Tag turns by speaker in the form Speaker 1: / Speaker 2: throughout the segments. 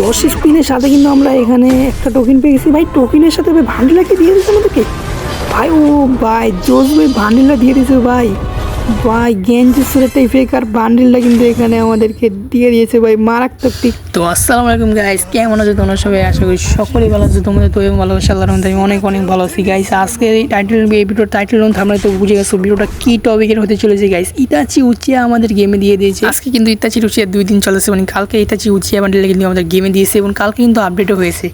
Speaker 1: দশ স্পিনের সাথে কিন্তু আমরা এখানে একটা টোকিন পেয়ে গেছি। ভাই টোকিনের সাথে ভাই ভান্ডিলাকে দিয়ে দিয়েছে আমাদেরকে? ভাই, ও ভাই, জোস ভাই ভান্ডিলা দিয়ে দিয়েছে ভাই। ভাই, গেঞ্জি সুরেটা ইফেক্ট আর বান্ডিলটা কিন্তু এখানে আমাদেরকে দিয়ে দিয়েছে ভাই, মারাত্মক টিক।
Speaker 2: তো আসসালামু আলাইকুম গাইস কেমন আছো তোমরা সবাই? আশা করি সকলেই ভালো আছো, তোমাদের তো ভালো আছে আল্লাহর রহমতে আমি অনেক অনেক ভালো আছি গাইস আজকে এই টাইটেল এই ভিডিওর টাইটেল থামলে তো বুঝে গেছো ভিডিওটা কি টপিকের হতে চলেছে গাইস ইতাচি উচিয়া আমাদের গেমে দিয়ে দিয়েছে। আজকে কিন্তু ইতাচি উচিয়া দুই দিন চলেছে মানে কালকে ইতাচি উচিয়া বান্ডেল কিন্তু আমাদের গেমে দিয়েছে এবং কালকে কিন্তু আপডেটও হয়েছে।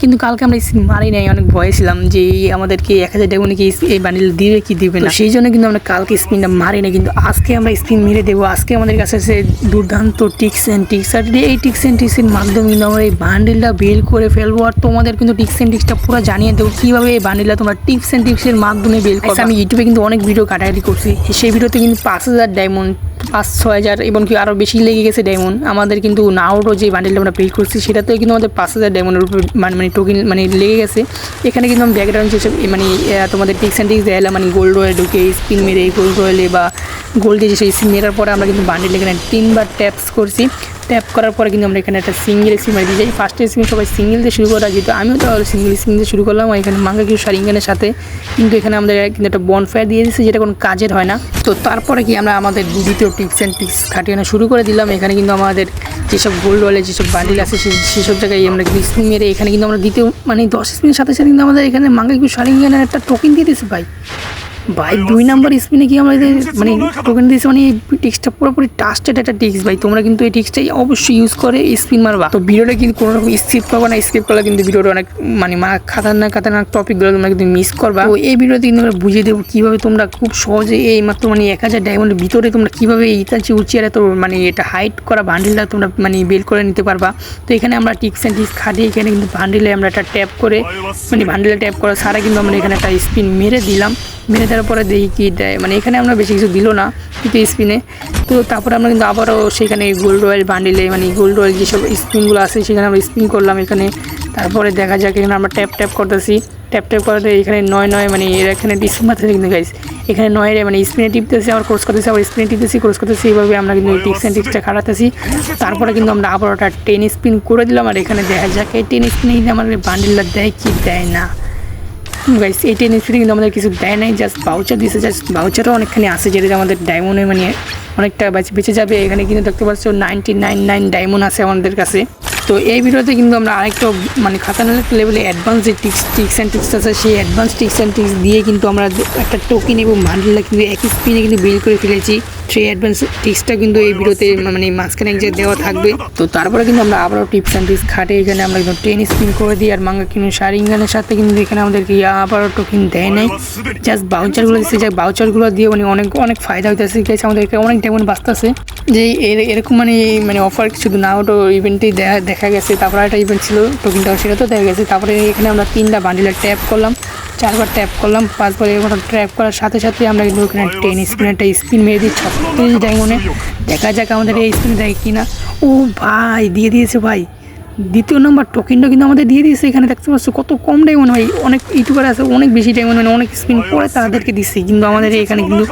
Speaker 2: কিন্তু কালকে আমরা স্পিন মারি নাই, অনেক ভয়ে ছিলাম যে আমাদেরকে এক হাজার টাকা নাকি এই বান্ডিল দিবে কি দিবে না। সেই জন্য কিন্তু আমরা কালকে স্পিনটা মারি না কিন্তু আজকে আমরা স্পিন মেরে দেবো। আজকে আমাদের কাছে আছে দুর্দান্ত টিক্স অ্যান্ড টিক্স আর এই টিক্স অ্যান্ড টিক্সের মাধ্যমে কিন্তু আমরা এই বান্ডেলটা বের করে ফেলব। আর তোমাদের কিন্তু টিক্স অ্যান্ড টিক্সটা পুরো জানিয়ে দেবো। কীভাবে এই বান্ডেলটা তোমরা টিপস অ্যান্ড টিক্সের মাধ্যমে বের করবে? আমি ইউটিউবে কিন্তু অনেক ভিডিও কাটাকাটি করছি। সেই ভিডিওতে কিন্তু পাঁচ হাজার ডায়মন্ড পাঁচ, ছয় হাজার এবং কি আরও বেশি লেগে গেছে ডায়মন্ড আমাদের কিন্তু নাওটো যে বান্ডেলটা আমরা বিল করছি, সেটাতেও কিন্তু আমাদের পাঁচ হাজার ডায়মন্ডের উপর মানে মানে টোকেন মানে লেগে গেছে। এখানে কিন্তু আমি ব্যাকগ্রাউন্ড যেসব মানে তোমাদের টিক্স অ্যান্ড টিক্স দেয়ালাম মানে গোল্ড রয়েল ঢুকে স্পিন মেরে গোল্ড রয়েলে বা গোল্ড দিয়ে সেই মেরার পরে আমরা কিন্তু বান্ডেল এখানে তিনবার ট্যাপস করছি। ট্যাপ করার পরে কিন্তু আমরা এখানে একটা সিঙ্গেল স্পিন মারি দিয়ে যাই। ফার্স্ট স্পিন সবাই সিঙ্গেল দিয়ে শুরু করা, যেহেতু আমিও তো সিঙ্গেল স্পিন দিয়ে শুরু করলাম, এখানে মাঙ্গা কিছু সারিঙ্গানের সাথে। কিন্তু এখানে আমাদের কিন্তু একটা বনফায়ার দিয়ে দিচ্ছে যেটা কোনো কাজের হয় না। তো তারপরে কি আমরা আমাদের দ্বিতীয় টিপস অ্যান্ড টিক্স খাটিয়ানো শুরু করে দিলাম। এখানে কিন্তু আমাদের যেসব গোল্ড ওয়ালে যেসব বান্ডিল আছে সেসব জায়গায় আমরা কিন্তু স্পিন মেরে এখানে কিন্তু আমরা দ্বিতীয় মানে দশ স্পিনের সাথে সাথে কিন্তু আমাদের এখানে মাঙ্গা কিছু সারিঙ্গানের একটা টোকেন দিয়ে দিচ্ছে ভাই। ভাই, দুই নাম্বার স্পিনে কি আমরা মানে টোকেন দিয়েছি মানে এই টিক্সটা পুরোপুরি টাস্টেড একটা টিক্স ভাই। তোমরা কিন্তু এই টিক্সটাই অবশ্যই ইউজ করে স্পিন মারবা। তো ভিডিওটা কিন্তু কোনো রকম স্কিপ করবা না স্কিপ করলে কিন্তু ভিডিওটা অনেক মানে মা, খাতারনাক খাতারনাক টপিকগুলো তোমরা কিন্তু মিস করবা। তো এই ভিডিওতে কিন্তু আমরা বুঝিয়ে দেবো কীভাবে তোমরা খুব সহজে এই মাত্র মানে এক হাজার ডায়মন্ডের ভিতরে তোমরা কীভাবে এই ইতাচি উচিয়ার এত মানে এটা হাইট করা বান্ডিলটা তোমরা মানে বের করে নিতে পারবা। তো এখানে আমরা টিক্স অ্যান্ড টিক্স খাটিয়ে এখানে কিন্তু বান্ডিলে আমরা একটা ট্যাপ করে মানে বান্ডিলে ট্যাপ করা ছাড়া কিন্তু আমরা এখানে একটা স্পিন মেরে দিলাম। মেরে দেওয়ার পরে দেখি কি দেয়। মানে এখানে আমরা বেশি কিছু দিল না, কিন্তু স্পিনে তো তারপরে আমরা কিন্তু আবারও সেখানে গোল্ড রয়েল বান্ডিলে মানে গোল্ড রয়েল যেসব স্পিনগুলো আছে, সেখানে আমরা স্পিন করলাম এখানে। তারপরে দেখা যাক, এখানে আমরা ট্যাপ ট্যাপ করতেছি। ট্যাপ ট্যাপ করাতে এখানে নয় নয় মানে এর এখানে স্পিন মারতেছে কিন্তু গাইস এখানে নয় রে মানে স্পিনে টিপতেছি, আবার ক্রস করতেছি, আবার স্পিনে টিপতেছি ক্রস করতেছি, এইভাবে আমরা কিন্তু টিক্স অ্যান্ড টিক্সটা খাটাতেছি তারপরে কিন্তু আমরা আবার ওটা টেন স্পিন করে দিলাম, আর এখানে দেখা যাক, এই টেন স্পিনে কিন্তু আমাদের বান্ডিলটা দেয় কি দেয় না। গাইস এই টেন স্পিনে কিন্তু আমাদের কিছু দেয় নাই জাস্ট বাউচার দিয়েছে জাস্ট বাউচারও অনেকখানি আসে যেটা আমাদের ডায়মন্ডে মানে অনেকটা বেঁচে যাবে। এখানে কিন্তু দেখতে পাচ্ছ নাইনটি নাইন নাইন ডায়মন্ড আছে আমাদের কাছে। তো এই ভিডিওতে কিন্তু আমরা আরেকটা মানে খাতারনাক লেভেলে অ্যাডভান্স যে টিক্স টিক্স অ্যান্ড টিক্স আছে, সেই অ্যাডভান্স টিক্স অ্যান্ড টিক্স দিয়ে কিন্তু আমরা একটা টোকেন এবং বান্ডিলটা কিন্তু একই স্পিনে কিন্তু বিল করে ফেলেছি। সেই অ্যাডভান্স টিক্সটা কিন্তু এই ভিডিওতে মানে মাঝখানে এক জায়গায় দেওয়া থাকবে। তো তারপরে কিন্তু আমরা আবারও টিপস অ্যান্ড টিক্স খাটে। এখানে আমরা কিন্তু টেন স্পিন করে দিই আর মাঙ্গা কিন্তু শারিঙ্গানের সাথে কিন্তু এখানে আমাদেরকে আবারও টোকেন দেয় নাই। জাস্ট বাউচারগুলো দিচ্ছে যে বাউচারগুলো দিয়ে মানে অনেক অনেক ফায়দা হইতেছে। গেছে আমাদেরকে অনেক তেমন বাঁচতেছে। যে এর- এরকম মানে মানে অফার শুধু না ওটো ইভেন্টেই দেখা দেখা গেছে। তারপরে একটা ইভেন্ট ছিল টোকেনটা সেটা তো দেখা গেছে। তারপরে এখানে আমরা তিনটা বান্ডিলের ট্যাপ করলাম। চারবার ট্যাপ করলাম, পাঁচবার এরকম ট্র্যাপ করার সাথে সাথে আমরা কিন্তু ওখানে টেন স্পিন একটা স্পিন মেরে দিই, ছত্রিশ ডায়মন্ডে দেখা যাক আমাদের এই স্পিন দেয় কিনা। ও ভাই, দিয়ে দিয়েছে ভাই। দ্বিতীয় নম্বর টোকেনটা কিন্তু আমাদের দিয়ে দিয়েছে এখানে দেখতে পাচ্ছ কত কম ডায়মন্ড ভাই। অনেক ইউটিউবার আছে অনেক বেশি ডায়মন্ড মানে অনেক স্পিন করে তাদেরকে দিচ্ছে। কিন্তু আমাদের এখানে কিন্তু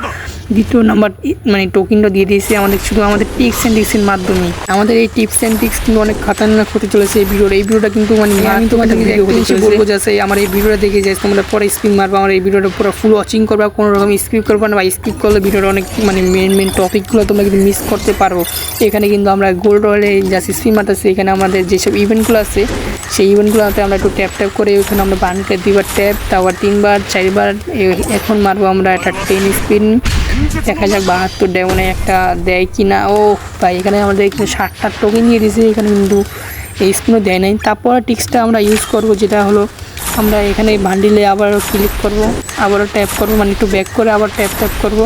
Speaker 2: দ্বিতীয় নাম্বার মানে টোকেনটা দিয়ে দিয়েছে আমাদের শুধু আমাদের টিপস অ্যান্ড টিক্সের মাধ্যমে। আমাদের এই টিপস অ্যান্ড টিক্স কিন্তু অনেক খাতারনাক হতে চলেছে এই ভিডিওর। এই ভিডিওটা কিন্তু মানে আমি তোমাদেরকে একটা জিনিস বলব যাচ্ছে আমার এই ভিডিওটা দেখে যাই তোমরা পরে স্ক্রিন মারবা আমার এই ভিডিওটা পুরো ফুল ওয়াচিং করবা কোনো রকম স্কিপ করবা না বা স্কিপ করলে ভিডিওটা অনেক মানে মেন মেন টপিকগুলো তোমরা কিন্তু মিস করতে পারো। এখানে কিন্তু আমরা গোল্ড রয়েলে যা স্ক্রিন মারতেছি এখানে আমাদের যেসব ইভেন্টগুলো আছে, সেই ইভেন্টগুলোতে আমরা একটু ট্যাপ ট্যাপ করে ওইখানে আমরা বানকে দুইবার ট্যাপ তারপর তিনবার, চারবার এখন মারবো আমরা একটা টেন স্পিন দেখা যাক বাহাত্তর ডেমনে একটা দেয় কি না ও তাই এখানে আমাদের এখানে ষাটটা টোকেন নিয়ে দিয়েছে, এখানে কিন্তু এই স্পিনও দেয় নাই। তারপর টিক্সটা আমরা ইউজ করব, যেটা হলো আমরা এখানে বান্ডিলে আবারও ক্লিক করব, আবারও ট্যাপ করব মানে একটু ব্যাক করে আবার ট্যাপ ট্যাপ করব।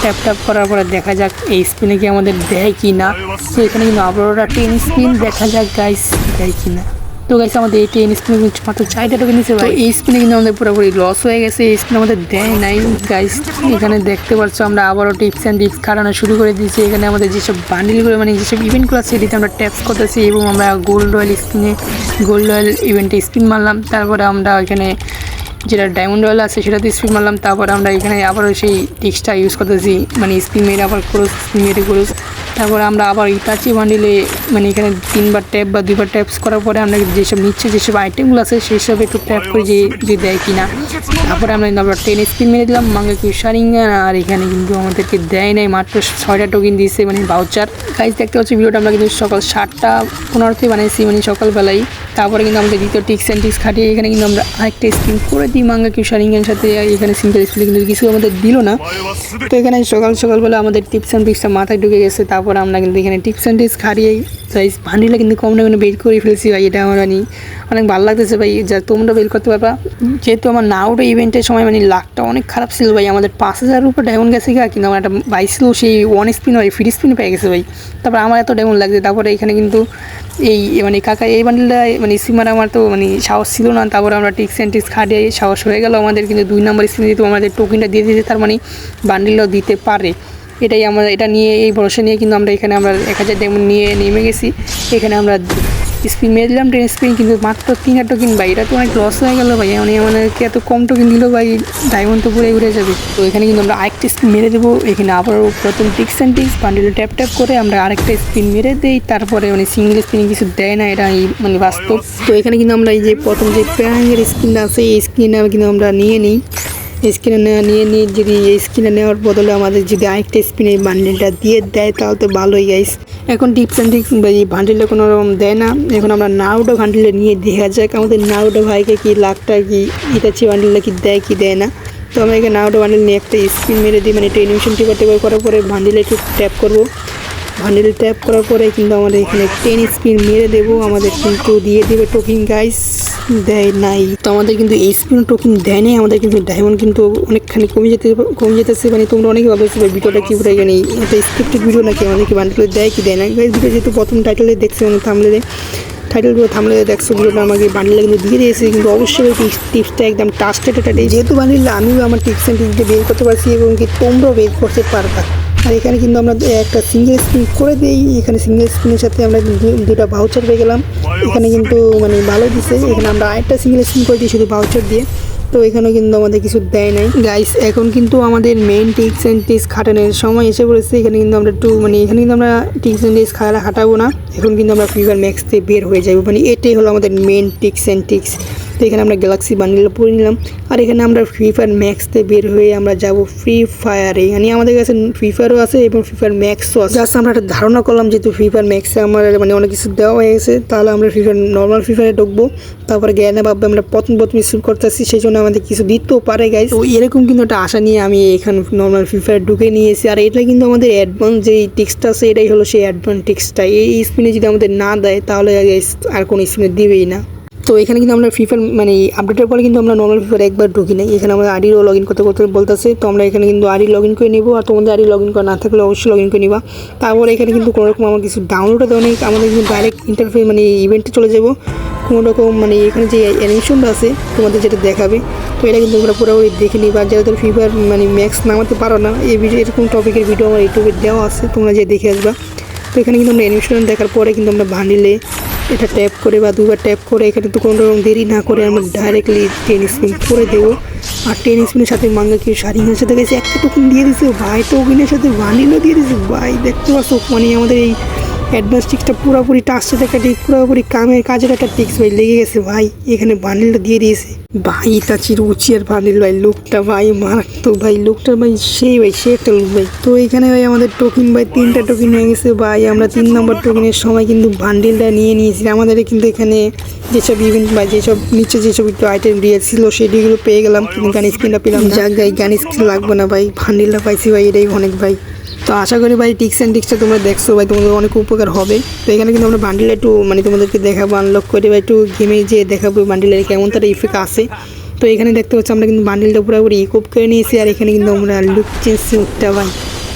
Speaker 2: ট্যাপ ট্যাপ করার পরে দেখা যাক এই স্পিনে কি আমাদের দেয় কি না তো এখানে কিন্তু আবারও একটা টেন স্পিন দেখা যাক গাইস দেয় কি না তো গাইছে আমাদের এই টেন স্পিনে মাত্র চারটা টোকেন নিচ্ছে এই স্পিনে কিন্তু আমাদের পুরোপুরি লস হয়ে গেছে। এই স্পিন আমাদের দেয় নাই। গাইস এখানে দেখতে পাচ্ছ আমরা আবারও টিপস অ্যান্ড টিপস খাটানো শুরু করে দিয়েছি। এখানে আমাদের যেসব বান্ডিলগুলো মানে যেসব ইভেন্টগুলো আছে সেটিতে আমরা ট্যাপস করতেছি এবং আমরা গোল্ড রয়্যাল স্পিনে গোল্ড রয়্যাল ইভেন্টে স্পিন মারলাম। তারপরে আমরা এখানে যেটা ডায়মন্ড রয়্যাল আছে, সেটাতে স্পিন মারলাম। তারপর আমরা এখানে আবারও সেই টিক্সটা ইউজ করতেছি। মানে স্পিন মেরে আবার ক্রোস স্পিন মেরে ক্রোস তারপরে আমরা আবার ইটাচি বান্ডিলে মানে এখানে তিনবার ট্যাপ বা দুইবার ট্যাপস করার পরে আমরা যেসব নিচ্ছে, যেসব আইটেমগুলো আছে, সেসব একটু ট্যাপ করে যে যে দেয় কিনা। তারপরে আমরা কিন্তু আবার টেন স্পিন মেরে দিলাম মাঙ্গা কি সারিঙ্গান আর এখানে কিন্তু আমাদেরকে দেয় নাই, মাত্র ছয়টা টোকেন দিয়েছে মানে বাউচার গাইজ দেখতে পাচ্ছি, ভিডিওটা আমরা কিন্তু সকাল সাতটা পনেরোতে বানিয়েছি মানে সকালবেলায়। তারপরে কিন্তু আমাদের দ্বিতীয় টিক্স অ্যান্ড টিক্স খাটিয়ে এখানে কিন্তু আমরা আরেকটা স্পিন করে দিই মাঙ্গা কিউ সারিঙ্গান সাথে এখানে সিম্পল স্পিন কিন্তু কিছু আমাদের দিল না। তো এখানে সকাল সকালবেলা আমাদের টিপস অ্যান্ড টিক্সটা মাথায় ঢুকে গেছে, তারপর আমরা কিন্তু এখানে টিপস অ্যান্ড টিক্স খাটিয়ে সাইজ ভান্ডিলে কিন্তু কম না বের করে ফেলছি ভাই, এটা আমার মানে অনেক ভালো লাগতেছে ভাই, যা তোমরা বের করতে পারবা। যেহেতু আমার না ওটা ইভেন্টের সময় মানে লাকটা অনেক খারাপ ছিল ভাই, আমাদের পাঁচ হাজার উপর ডায়মন্ড গেছে গা, কিন্তু আমার একটা বাইক ছিল সেই ওয়ান স্পিন হয় ফ্রি স্পিন পেয়ে গেছে ভাই। তারপর আমার এত ডায়মন্ড লাগছে, তারপরে এখানে কিন্তু এই মানে কাকা এই বান্ডিলটা মানে সিমার আমার তো মানে সাহস ছিল না, তারপরে আমরা টিক্স অ্যান্ড টিক্স খাটিয়ে সাহস হয়ে গেল আমাদের, কিন্তু দুই নম্বর স্পিন যেহেতু আমাদের টোকেনটা দিয়ে দিতে তার মানে বান্ডিলও দিতে পারে। এটাই আমরা এটা নিয়ে, এই ভরসা নিয়ে কিন্তু আমরা এখানে আমরা এক হাজার নিয়ে নেমে গেছি। এখানে আমরা স্পিন মেরে দিলাম ট্রেন স্পিন কিন্তু মাত্র তিন হাজার টোকেন ভাই। এটা তো অনেক লস হয়ে গেল ভাই মানে আমাদেরকে এত কম টোকেন দিল ভাই ডায়মন্ড তো পুরো উড়ে যাবে। তো এখানে কিন্তু আমরা আরেকটা স্পিন মেরে দেবো, এখানে আবারও প্রথম tricks and tricks bundle tap tap করে আমরা আরেকটা স্পিন মেরে দিই, তারপরে মানে সিঙ্গেল স্পিনে কিছু দেয় না, এটা মানে বাস্তব। তো এখানে কিন্তু আমরা এই যে প্রথম যে প্যারাঙ্গের স্কিনটা আছে, এই স্কিনটা কিন্তু আমরা নিয়ে নিই। স্ক্রিনে নেওয়া নিয়ে নিয়ে যদি এই স্ক্রিনে নেওয়ার বদলে আমাদের যদি আরেকটা স্পিনে এই বান্ডেলটা দিয়ে দেয়, তাহলে তো ভালোই গাইস এখন টিপস অ্যান্ড এই বান্ডেলটা কোনো রকম দেয় না। এখন আমরা নাউডো বান্ডেলটা নিয়ে দেখা যাক, আমাদের নাউডো ভাইকে কি লাখটা কি ইটাচি বান্ডেলটা কি দেয় কি দেয় না। তো আমরা এখানে নাউডো বান্ডেল নিয়ে একটা স্পিন মেরে দিই মানে একটা এনিমেশন টিপার টিপার করার পরে বান্ডেলে একটু ট্যাপ করব। বান্ডেল ট্যাপ করার পরে কিন্তু আমাদের এখানে টেন স্পিন মেরে দেবো, আমাদের কিন্তু দিয়ে দেবে টোকিং গাইস দেয় নাই। তো আমাদের কিন্তু এই স্পিন টোকিং দেয় নাই, আমাদের কিন্তু ডায়মন্ড কিন্তু অনেকখানি কমে যেতে কমে যেতেছে। মানে তোমরা অনেকে ভাবছ ভিডিওটা কি পুরো জানি এটা স্ক্রিপ্টেড ভিডিও নাকি আমাদের কি বান্ডেল দেয় কি দেয় না? ভিডিও যেহেতু প্রথম টাইটেলে দেখছে মানে থামলে টাইটেলগুলো থামলে দেখছ ভিডিওটা আমাকে বান্ডিলে কিন্তু দিয়ে দিয়েছে। কিন্তু অবশ্যই টিপস টিপসটা একদম টাস্টেড এটা যেহেতু বান্ডিলে আমিও আমার টিপস অ্যান্ড টিপসটা বের করতে পারছি এবং কি তোমরাও বের করতে পারবা। আর এখানে কিন্তু আমরা একটা সিঙ্গেল স্পিন করে দিই। এখানে সিঙ্গেল স্পিনের সাথে আমরা দুটা ভাউচার পেয়ে গেলাম। এখানে কিন্তু মানে ভালো দিছে। এখানে আমরা আরেকটা সিঙ্গেল স্পিন করে দিই শুধু ভাউচার দিয়ে। তো এখানে কিন্তু আমাদের কিছু দেয় নাই। গাইস এখন কিন্তু আমাদের মেন টিক্স অ্যান্ড টিক্স খাটানোর সময় এসে পড়েছে। এখানে কিন্তু আমরা একটু মানে এখানে কিন্তু আমরা টিক্স অ্যান্ড টিক্স খাটা খাটাবো না। এখন কিন্তু আমরা ফায়ার ম্যাক্স থেকে বের হয়ে যাব। মানে এটাই হলো আমাদের মেন টিক্স অ্যান্ড টিক্স তো এখানে আমরা গ্যালাক্সি বান্ডিল পরে নিলাম। আর এখানে আমরা ফ্রি ফায়ার ম্যাক্সতে বের হয়ে আমরা যাব ফ্রি ফায়ারে মানে আমাদের কাছে ফ্রি ফায়ারও আছে এবং ফ্রি ফায়ার ম্যাক্সও আছে। জাস্ট আমরা একটা ধারণা করলাম যেহেতু ফ্রি ফায়ার ম্যাক্সে আমার মানে অনেক কিছু দেওয়া হয়ে গেছে, তাহলে আমরা ফ্রি ফায়ার নর্মাল ফ্রি ফায়ারে ঢুকবো। তারপরে জ্ঞানে ভাববে আমরা প্রথম প্রথম রিসিভ করতেছি সেই জন্য আমাদের কিছু দিতেও পারে গাইজ তো এরকম কিন্তু একটা আশা নিয়ে আমি এখানে নর্মাল ফ্রি ফায়ার ঢুকে নিয়েছি। আর এটা কিন্তু আমাদের অ্যাডভান্স যে টিক্সটা আছে, এটাই হলো সেই অ্যাডভান্স টিক্সটা। এই স্পিনে যদি আমাদের না দেয়, তাহলে আর কোনো স্পিনে দিবেই না। তো এখানে কিন্তু আমরা ফ্রি ফায়ার মানে আপডেটের পরে কিন্তু আমরা নর্মাল ফ্রি ফায়ার একবার ঢুকি নাই। এখানে আমরা আইডিও লগ ইন করতে করতে বলতেছে। তো আমরা এখানে কিন্তু আইডি লগ ইন করে নিবো আর তোমাদের আইডি লগ ইন করা না থাকলে অবশ্যই লগ ইন করে নিবা। তারপরে এখানে কিন্তু কোনো রকম আমার কিছু ডাউনলোড দেওয়া নেই। আমাদের কিন্তু ডাইরেক্ট ইন্টারফেস মানে ইভেন্টে চলে যাব। কোনো রকম মানে এখানে যে অ্যানিমেশনটা আছে, তোমাদের যেটা দেখাবে, তো এটা কিন্তু তোমরা পুরোপুরি দেখে নিবা। যাদের ফ্রি ফায়ার মানে ম্যাক্স নামাতে পারো না, এই ভিডিও এরকম টপিকের ভিডিও আমার ইউটিউবে দেওয়া আছে, তোমরা যে দেখে আসবা। তো এখানে কিন্তু আমরা অ্যানিমেশন দেখার পরে কিন্তু আমরা বান্ডিলে এটা ট্যাপ করে বা দুবার ট্যাপ করে, এখানে তো কোনো রকম দেরি না করে আমরা ডাইরেক্টলি টেন স্পিন করে দেবো। আর টেন স্পিনের সাথে মাঙ্গা শাড়ি শাড়ির সাথে গেছে? একটা টুকুন দিয়ে দিছে। ভাই, তো টোকেনের সাথে ভানিলও দিয়ে দিছে। ভাই, দেখতে পাচ্ছ মানে আমাদের এই অ্যাডভান্স টিক্সটা পুরোপুরি একটা টিক পুরোপুরি কামের কাজের একটা টিক্স ভাই লেগে গেছে ভাই। এখানে বান্ডিলটা দিয়ে দিয়েছে। ভাই তা চিরুচিয়ার বান্ডিল ভাই, লোকটা ভাই, মারাত্মক ভাই, লুকটা ভাই সেই ভাই, সে একটা লুক ভাই। তো এখানে ভাই আমাদের টোকেন ভাই, তিনটা টোকেন হয়ে গেছে ভাই। আমরা তিন নম্বর টোকেনের সময় কিন্তু বান্ডিলটা নিয়ে নিয়েছি। আমাদের কিন্তু এখানে যেসব ইভেন্ট বা যেসব, নিচে যেসব একটু আইটেম দিয়েছিল সেটিগুলো পেয়ে গেলাম। কিন্তু গান স্ক্রিনটা পেলাম যাক গাই গান স্ক্রিন লাগবে না ভাই। বান্ডিলটা পাইছি ভাই, এটাই অনেক ভাই। তো আশা করি ভাই টিক্স অ্যান্ড টিক্সটা তোমরা দেখছ, ভাই তোমাদের অনেক উপকার হবে। তো এখানে কিন্তু আমরা বান্ডিল একটু মানে তোমাদেরকে দেখাবো আনলক করে বা একটু গেমে যে দেখাবো বান্ডিলের কেমন তার ইফেক্ট আছে। তো এখানে দেখতে পাচ্ছি আমরা কিন্তু বান্ডিলটা পুরোপুরি ইকুপ করে নিয়েছি, আর এখানে কিন্তু আমরা লুক চেঞ্জ উঠতে ভাই।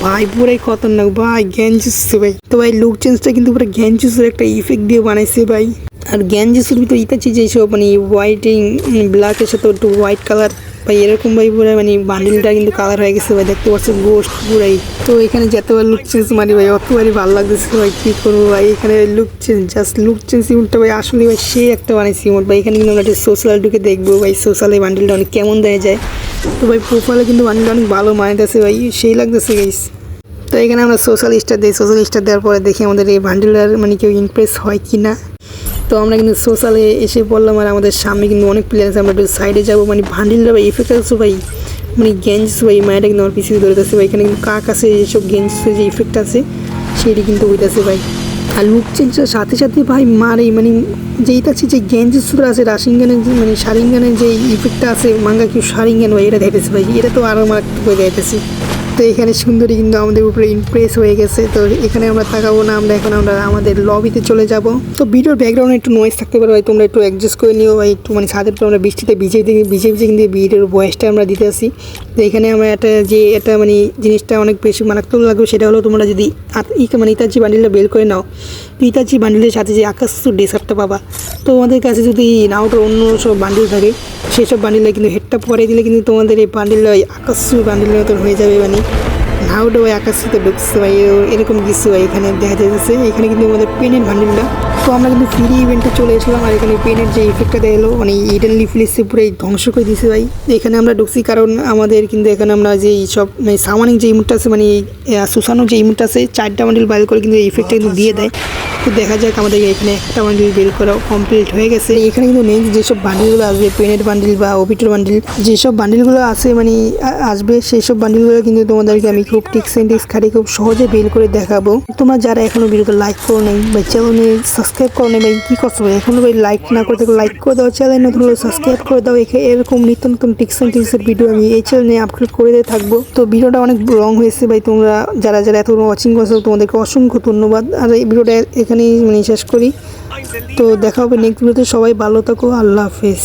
Speaker 2: ভাই, পুরাই খতরনাক, ভাই জুসছে ভাই। তো ভাই লুক চেঞ্জটা কিন্তু পুরো জ্ঞান জুসের একটা ইফেক্ট দিয়ে বানাইছে ভাই। আর জ্ঞান জুসের ভিতরে ইতাচ্ছি যেসব মানে হোয়াইটিং ব্ল্যাকের সাথে একটু হোয়াইট কালার ভাই, এরকম ভাই পুরো মানে বান্ডিলটা কিন্তু কালার হয়ে গেছে ভাই, দেখতে পাচ্ছ গোস্ট পুরাই। তো এখানে যতবার লুক চেঞ্জ মারি ভাই, অতবারই ভালো লাগতেছে ভাই, কী করব ভাই? এখানে look change just look change ইমোটটা ভাই আসলে ভাই সেই একটা বানাইছি ইমোট ভাই, এখানে কিন্তু আমরা একটা সোশ্যাল ঢুকে দেখব ভাই সোশ্যালে বান্ডিলটা অনেক কেমন দেয়া যায়। তো ভাই প্রোফাইলে কিন্তু বান্ডিলটা অনেক ভালো মানাইতেছে ভাই, সেই লাগতেছে গাইস তো এখানে আমরা সোশ্যাল স্টার দিই সোশ্যাল স্টার দেওয়ার পরে দেখি আমাদের এই বান্ডিলার মানে কেউ ইমপ্রেস হয় কি না তো আমরা কিন্তু সোশ্যালে এসে বললাম, আর আমাদের সামনে কিন্তু অনেক প্লেয়ার আছে, আমরা একটু সাইডে যাব। মানে ভান্ডিলটা ভাই এফেক্ট আছে ভাই মানে গেঞ্জ ভাই, মায়েরা কিন্তু আমার পিছিয়ে ধরেছে ভাই। এখানে কিন্তু কাক আছে, এইসব গেঞ্জ যে ইফেক্ট আছে, সেটি কিন্তু হইতেছে ভাই। আর লুক চেঞ্জের সাথে সাথে ভাই মারে মানে যেইটা আছে যে গেঞ্জ সুরা আছে রাশিঙ্গানের যে মানে সারিঙ্গানের যে ইফেক্টটা আছে মাঙ্গা কেউ সারিঙ্গান ভাই, এটা দেখতেছে ভাই। এটা তো আরও আমার করে দেখতেছি তো এখানে সুন্দরী কিন্তু আমাদের উপরে ইমপ্রেস হয়ে গেছে। তো এখানে আমরা তাকাবো না, আমরা এখন আমরা আমাদের লবিতে চলে যাব। তো ভিডিওর ব্যাকগ্রাউন্ডে একটু নয়েজ থাকতে পারে, ভাই। তোমরা একটু অ্যাডজাস্ট করে নিও, ভাই। একটু মানে ছাদের আমরা বৃষ্টিতে ভিজে ভিজে ভিজে কিন্তু ভিডিওর ভয়েসটা আমরা দিতে আসি। তো এখানে আমরা একটা যে এটা মানে জিনিসটা অনেক বেশি মারাত্মক লাগবে, সেটা হলো তোমরা যদি মানে ইতাচি বান্ডিলটা বের করে নাও, তো ইতাচি বান্ডিলের সাথে যে আকাশ ডেসার্টটা পাবা। তো তোমাদের কাছে যদি নাওটার অন্য সব বান্ডিল থাকে, সেই সব বান্ডিলে কিন্তু হেডটা পরে দিলে কিন্তু তোমাদের এই বান্ডিলটা ওই আকাশ বান্ডিলের মতন হয়ে যাবে মানে নাওটা ওই আকাশিতে ঢুকছে ভাই, এরকম কিছু এখানে দেখা যাচ্ছে। এখানে কিন্তু আমাদের পেনের বান্ডিলটা তো আমরা কিন্তু ফ্রি ইভেন্টে চলে এসেছিলাম আর এখানে পেনের যে ইফেক্টটা এলো মানে ইডেনলি লিফলিসে পুরো ধ্বংস করে দিয়েছে ভাই। এখানে আমরা ঢুকছি কারণ আমাদের কিন্তু এখানে আমরা যে সব মানে সামানিক যে ইমুটটা আছে মানে সুসানোর যে ইমুটটা আছে, চারটা বান্ডিল বাইর করে কিন্তু এই ইফেক্টটা কিন্তু দিয়ে দেয়। তো দেখা যাক আমাদের এখানে একটা বান্ডিল বের করা কমপ্লিট হয়ে গেছে। এখানে কিন্তু নেক্সট যেসব বান্ডিলগুলো আসবে পেনের বান্ডিল বা ওপিটোর বান্ডিল যেসব বান্ডিলগুলো আছে মানে আসবে সেই সব বান্ডিলগুলো কিন্তু তোমাদেরকে আমি খুব টিক্স অ্যান্ড টিক্স খাটি খুব সহজে বের করে দেখাবো। তোমরা যারা এখনও ভিডিওতে লাইক করো নাই বা চ্যানেলে সাবস্ক্রাইব করো নাই ভাই কী করছ, এখনও ভাই লাইক না করে থাকো লাইক করে দাও চ্যানেল নতুন সাবস্ক্রাইব করে দাও এরকম নিত্য নতুন টিক্স অ্যান্ড টিক্সের ভিডিও আমি এই চ্যানেলে আপলোড করে দিয়ে থাকব। তো ভিডিওটা অনেক লং হয়েছে ভাই, তোমরা যারা যারা এত ওয়াচিং করছ, তোমাদেরকে অসংখ্য ধন্যবাদ। আর এই ভিডিওটা এখানেই মানে শেষ করি। তো দেখা হবে নেক্সট ভিডিওতে সবাই ভালো থাকো আল্লাহ হাফেজ।